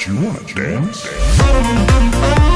Do you wanna dance?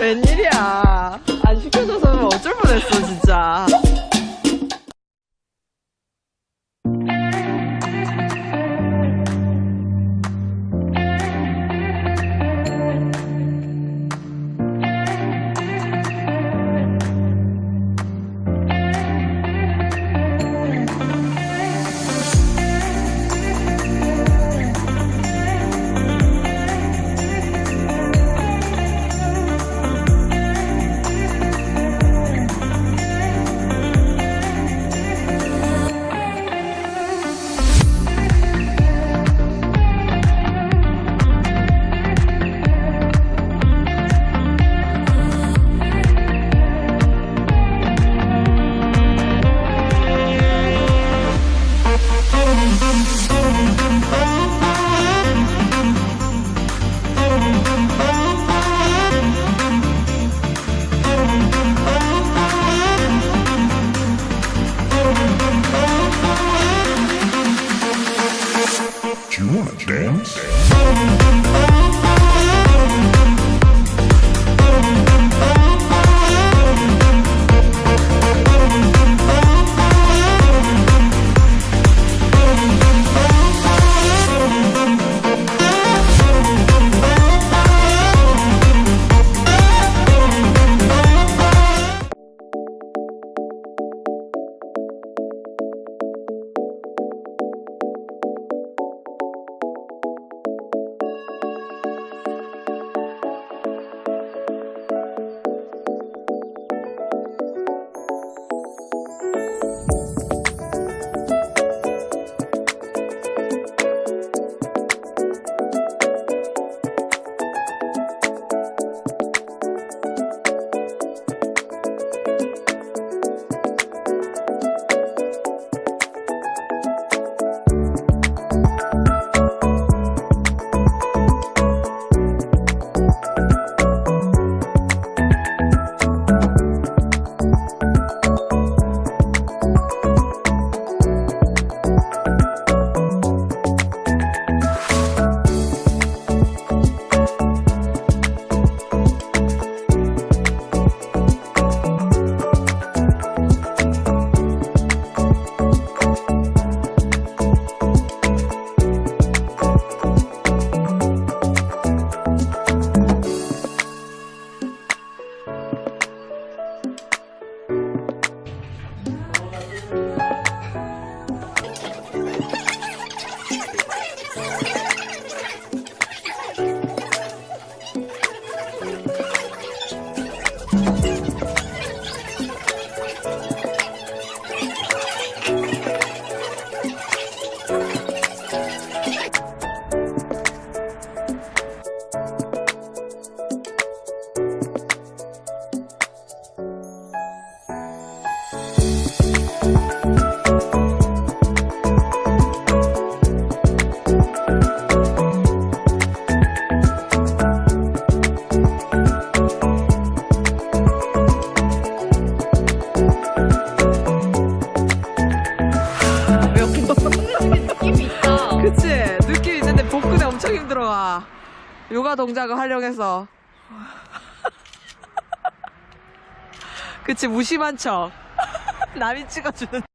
웬일이야. 안 시켜줘서 어쩔 뻔했어, 진짜. Doomsday. 들어와. 요가 동작을 활용해서. 그치, 무심한 척. 남이 찍어주는.